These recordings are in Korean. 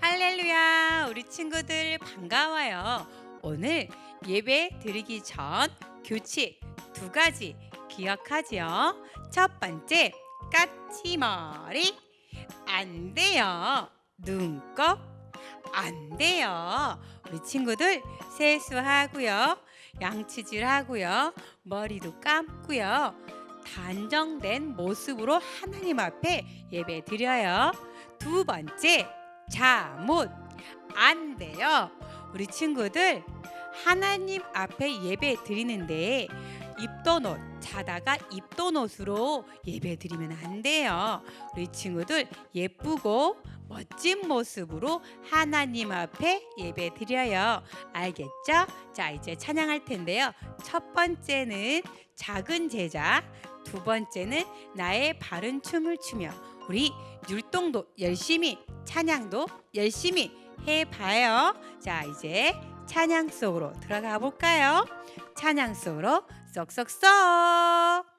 할렐루야, 우리 친구들 반가워요. 오늘 예배 드리기 전 규칙 두 가지 기억하지요. 첫 번째, 까치머리 안 돼요. 눈곱 안 돼요. 우리 친구들 세수하고요. 양치질 하고요. 머리도 감고요. 단정된 모습으로 하나님 앞에 예배 드려요. 두 번째, 잠옷 안 돼요. 우리 친구들 하나님 앞에 예배 드리는데 입던 옷 자다가 입던 옷으로 예배 드리면 안 돼요. 우리 친구들 예쁘고 멋진 모습으로 하나님 앞에 예배 드려요. 알겠죠? 자, 이제 찬양할 텐데요. 첫 번째는 작은 제자, 두 번째는 나의 바른 춤을 추며 우리 율동도 열심히 찬양도 열심히 해봐요. 자, 이제 찬양 속으로 들어가 볼까요? 찬양 속으로 쏙쏙쏙.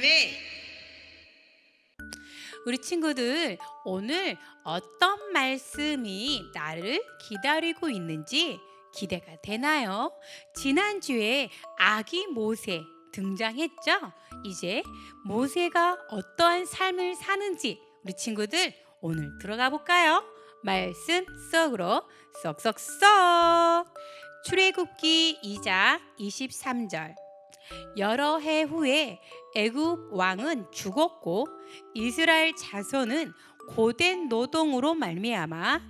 아멘 우리 친구들 오늘 어떤 말씀이 나를 기다리고 있는지 기대가 되나요? 지난주에 아기 모세 등장했죠? 이제 모세가 어떠한 삶을 사는지 우리 친구들 오늘 들어가 볼까요? 말씀 속으로 쏙쏙쏙 출애굽기 2장 23절 여러 해 후에 애굽 왕은 죽었고 이스라엘 자손은 고된 노동으로 말미암아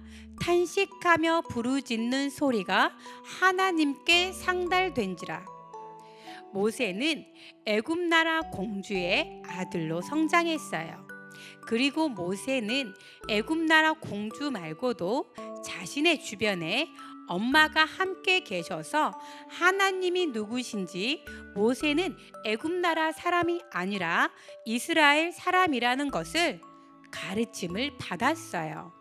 탄식하며 부르짖는 소리가 하나님께 상달된지라 모세는 애굽 나라 공주의 아들로 성장했어요. 그리고 모세는 애굽 나라 공주 말고도 자신의 주변에 엄마가 함께 계셔서 하나님이 누구신지 모세는 애굽 나라 사람이 아니라 이스라엘 사람이라는 것을 가르침을 받았어요.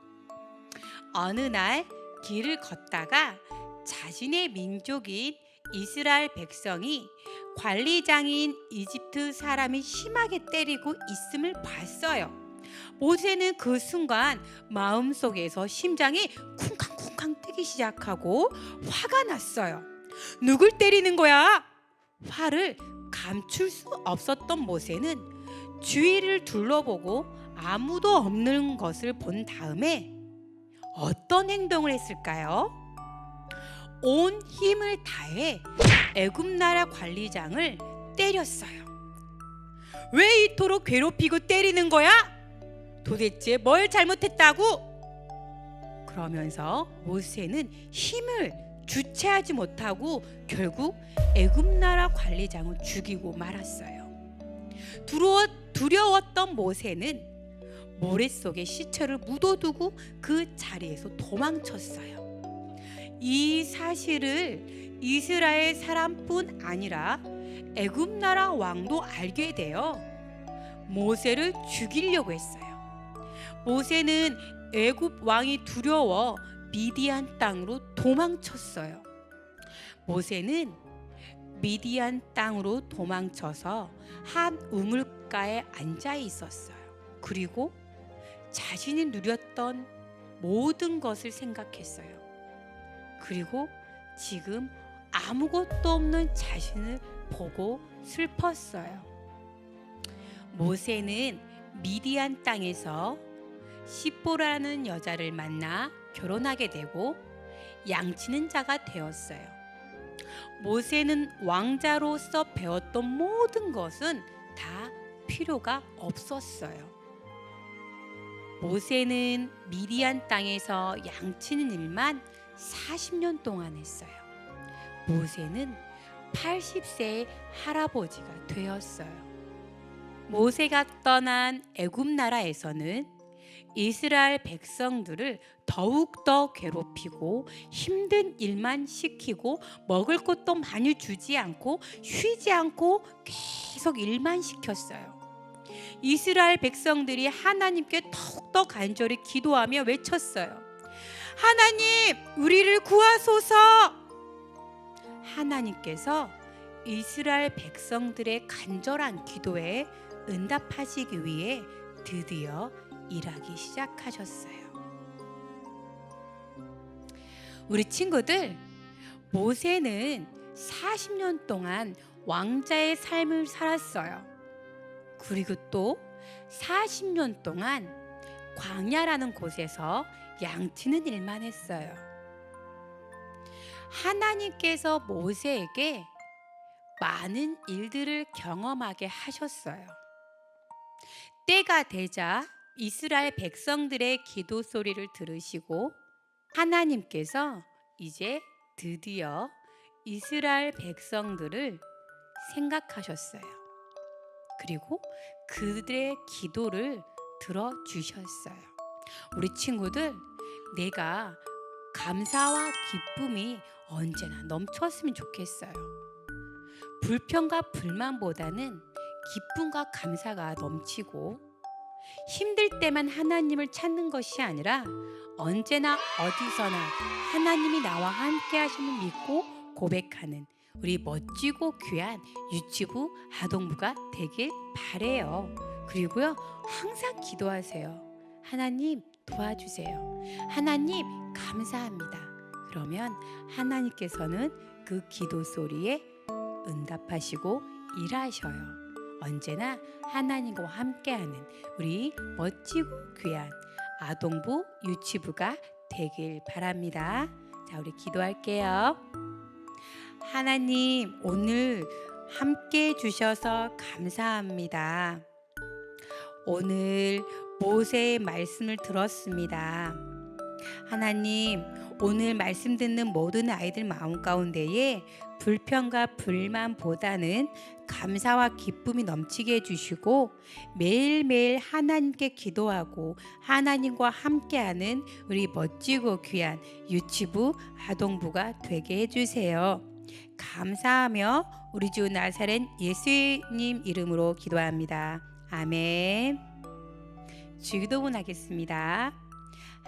어느 날 길을 걷다가 자신의 민족인 이스라엘 백성이 관리장인 이집트 사람이 심하게 때리고 있음을 봤어요. 모세는 그 순간 마음속에서 심장이 쿵쾅 뛰기 시작하고 화가 났어요. 누굴 때리는 거야? 화를 감출 수 없었던 모세는 주위를 둘러보고 아무도 없는 것을 본 다음에 어떤 행동을 했을까요? 온 힘을 다해 애굽 나라 관리장을 때렸어요. 왜 이토록 괴롭히고 때리는 거야? 도대체 뭘 잘못했다고? 그러면서 모세는 힘을 주체하지 못하고 결국 애굽 나라 관리장을 죽이고 말았어요. 두려워, 두려웠던 모세는 모래 속에 시체를 묻어두고 그 자리에서 도망쳤어요. 이 사실을 이스라엘 사람뿐 아니라 애굽 나라 왕도 알게 되어 모세를 죽이려고 했어요. 모세는 애굽 왕이 두려워 미디안 땅으로 도망쳤어요. 모세는 미디안 땅으로 도망쳐서 한 우물가에 앉아 있었어요. 그리고 자신이 누렸던 모든 것을 생각했어요. 그리고 지금 아무것도 없는 자신을 보고 슬펐어요. 모세는 미디안 땅에서 시뽀라는 여자를 만나 결혼하게 되고 양치는 자가 되었어요. 모세는 왕자로서 배웠던 모든 것은 다 필요가 없었어요. 모세는 미디안 땅에서 양치는 일만 40년 동안 했어요. 모세는 80세의 할아버지가 되었어요. 모세가 떠난 애굽 나라에서는 이스라엘 백성들을 더욱더 괴롭히고 힘든 일만 시키고 먹을 것도 많이 주지 않고 쉬지 않고 계속 일만 시켰어요. 이스라엘 백성들이 하나님께 더욱더 간절히 기도하며 외쳤어요. 하나님, 우리를 구하소서. 하나님께서 이스라엘 백성들의 간절한 기도에 응답하시기 위해 드디어 일하기 시작하셨어요. 우리 친구들, 모세는 40년 동안 왕자의 삶을 살았어요. 그리고 또 40년 동안 광야라는 곳에서 양치는 일만 했어요. 하나님께서 모세에게 많은 일들을 경험하게 하셨어요. 때가 되자 이스라엘 백성들의 기도 소리를 들으시고 하나님께서 이제 드디어 이스라엘 백성들을 생각하셨어요. 그리고 그들의 기도를 들어주셨어요. 우리 친구들, 내가 감사와 기쁨이 언제나 넘쳤으면 좋겠어요. 불평과 불만보다는 기쁨과 감사가 넘치고 힘들 때만 하나님을 찾는 것이 아니라 언제나 어디서나 하나님이 나와 함께 하심을 믿고 고백하는 우리 멋지고 귀한 유치부 아동부가 되길 바래요. 그리고요 항상 기도하세요. 하나님 도와주세요. 하나님 감사합니다. 그러면 하나님께서는 그 기도 소리에 응답하시고 일하셔요. 언제나 하나님과 함께하는 우리 멋지고 귀한 아동부 유치부가 되길 바랍니다. 자, 우리 기도할게요. 하나님 오늘 함께 주셔서 감사합니다. 오늘 모세의 말씀을 들었습니다. 하나님, 오늘 말씀 듣는 모든 아이들 마음 가운데에 불평과 불만보다는 감사와 기쁨이 넘치게 해주시고 매일매일 하나님께 기도하고 하나님과 함께하는 우리 멋지고 귀한 유치부 아동부가 되게 해주세요. 감사하며 우리 주 나사렛 예수님 이름으로 기도합니다. 아멘. 주기도문 하겠습니다.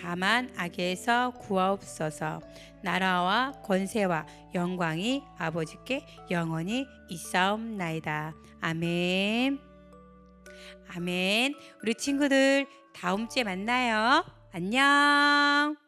다만 악에서 구하옵소서. 나라와 권세와 영광이 아버지께 영원히 있사옵나이다. 아멘. 아멘. 우리 친구들 다음 주에 만나요. 안녕